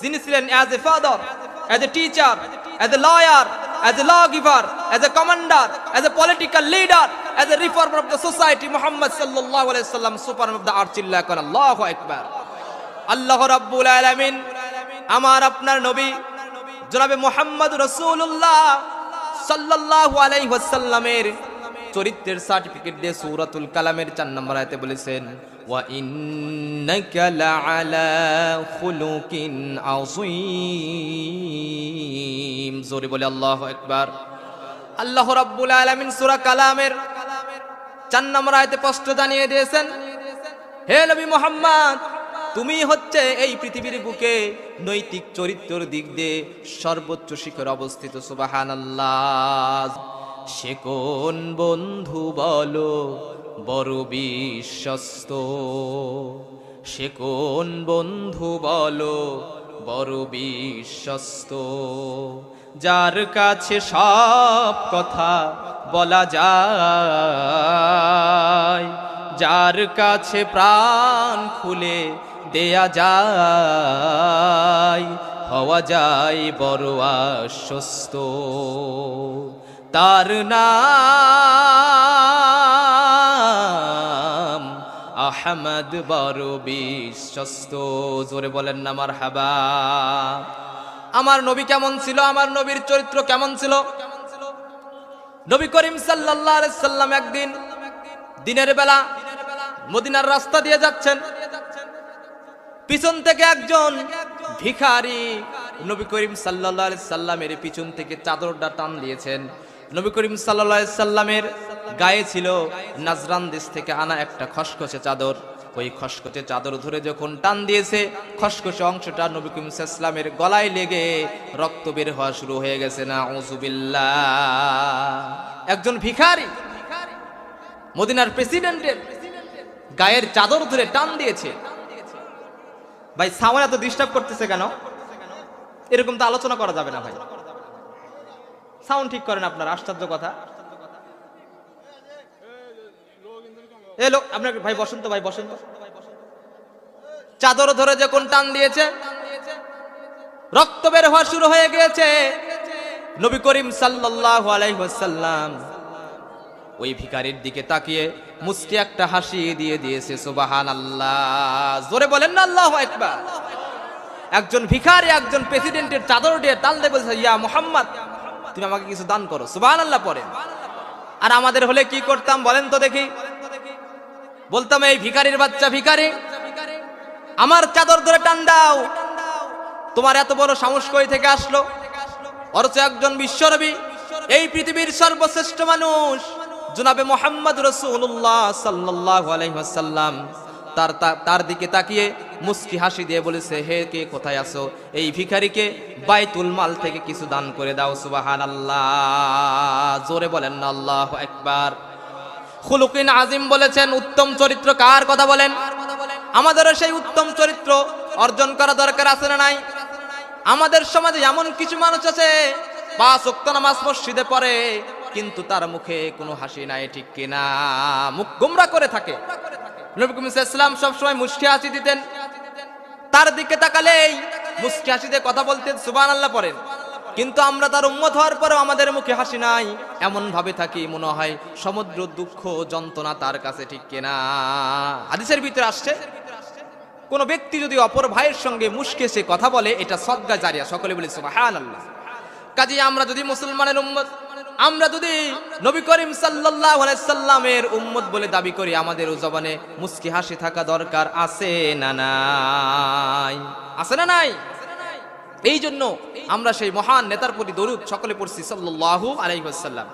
যিনি ছিলেন as a father as a teacher as a lawyer as a law giver as a commander as a political leader as a reformer of the society Muhammad সাল্লাল্লাহু আলাইহি সাল্লাম super of the earth চিল্লা করেন আল্লাহু আকবার আল্লাহ রাব্বুল আলামিন আমার আপনার নবী জনাবে মোহাম্মদ রাসূলুল্লাহ সাল্লাল্লাহু আলাইহি ওয়াসাল্লামের চরিত্রের সার্টিফিকেট দিয়ে সূরাতুল কালামের চার নম্বর আয়াতে বলেছেন, ওয়া জোরে বলে আল্লাহু আল্লাহ রাব্বুল কালামের 4 নম্বর জানিয়ে দিয়েছেন তুমি হচ্ছে এই পৃথিবীর বুকে নৈতিক চরিত্রের দিক দিয়ে সর্বোচ্চ শিখর অবস্থিত সুবাহান সে কোন বন্ধু বলো, বড় বিশ্বস্ত? সে কোন বন্ধু বলো, বড় বিশ্বস্ত? যার কাছে সব কথা বলা যায়, যার কাছে প্রাণ খুলে দেয়া যায়, হওয়া যায় বড় আশ্বস্ত। তার নাম আহমদ বড় বিশ্বস্ত। জোরে বলেন না আমার হাবা আমার নবী কেমন ছিল? আমার নবীর চরিত্র কেমন ছিল? নবী করিম আলাইহি সাল্লাম একদিন দিনের বেলা মদিনার রাস্তা দিয়ে যাচ্ছেন। পিছন থেকে একজন ভিখারি নবী করিম আলাইহি সাল্লামের পিছন থেকে চাদরটা টান দিয়েছেন। নবী করিম আলাইহি সাল্লামের গায়ে ছিল নাজরান দেশ থেকে আনা একটা খসখসে চাদর। ওই খসখসে চাদর ধরে যখন টান দিয়েছে, খসখসে অংশটা নবী করিম গলায় লেগে রক্ত বের হওয়া শুরু হয়ে গেছে। না উজুবিল্লাহ একজন ভিখারি মদিনার প্রেসিডেন্টের গায়ের চাদর ধরে টান দিয়েছে। ভাই সাউন্ড এত ডিস্টার্ব করতেছে কেন? এরকম তো আলোচনা করা যাবে না ভাই। সাউন্ড ঠিক করেন আপনার, আশ্চর্য কথা। এ লোক, আপনার ভাই বসন্ত ভাই বসন্ত চাদর ধরে যখন টান দিয়েছে, রক্ত বের হওয়া শুরু হয়ে গিয়েছে। নবী করিম ওয়াসাল্লাম ওই ভিখারির দিকে তাকিয়ে মুস্কি একটা হাসি দিয়ে দিয়েছে সুবাহান আল্লাহ জোরে বলেন না, আল্লাহ একবার একজন ভিখারি, একজন প্রেসিডেন্টের চাদর দিয়ে টান বলছে, ইয়া মোহাম্মদ তুমি আমাকে কিছু দান করো। সুবাহান আল্লাহ পরে আর আমাদের হলে কি করতাম বলেন তো দেখি। বলতাম, এই ভিখারির বাচ্চা ভিখারি, আমার চাদর ধরে টান দাও। তোমার এত বড় সাহস থেকে আসলো? অথচ একজন বিশ্বরবি এই পৃথিবীর সর্বশ্রেষ্ঠ মানুষ, জনাবে মোহাম্মদ রসুল্লাহ সাল্লাহ আলহিহাসাল্লাম তার তার দিকে তাকিয়ে মুস্কি হাসি দিয়ে বলেছে, হে কে, কোথায় আছো? এই ভিখারিকে বাইতুল মাল থেকে কিছু দান করে দাও সুবাহান আল্লাহ জোরে বলেন, আল্লাহ একবার খুলুকিন আজিম বলেছেন, উত্তম চরিত্র কার কথা বলেন? আমাদেরও সেই উত্তম চরিত্র অর্জন করা দরকার আছে না নাই? আমাদের সমাজে এমন কিছু মানুষ আছে, পাঁচ ওয়াক্ত নামাজ মসজিদে পড়ে, কিন্তু তার মুখে কোনো হাসি নাই, ঠিক কিনা? মুখ গোমরা করে থাকে। নবী করিম ইসলাম সবসময় মুষ্টি হাসি দিতেন। তার দিকে তাকালেই মুষ্টি হাসি দিয়ে কথা বলতেন সুবান আল্লাহ পড়েন। কিন্তু আমরা তার উম্মত হওয়ার পরেও আমাদের মুখে হাসি নাই। এমন ভাবে থাকি মনে হয় সমুদ্র দুঃখ যন্ত্রণা তার কাছে ঠিক কিনা। হাদিসের ভিতরে আসছে, কোন ব্যক্তি যদি অপর ভাইয়ের সঙ্গে মুশকে সে কথা বলে, এটা সদ্গা জারিয়া, সকলে বলে সুবহানাল্লাহ। কাজে আমরা যদি মুসলমানের উম্মত আমরা যদি নবী করিম সাল্লাহ সাল্লামের উম্মত বলে দাবি করি আমাদের জবানে মুস্কি হাসি থাকা দরকার, আছে না নাই? আছে না নাই? এই জন্য আমরা সেই মহান নেতার প্রতি দরুদ সকলে পড়ছি সাল্লু আলাইহাল্লাম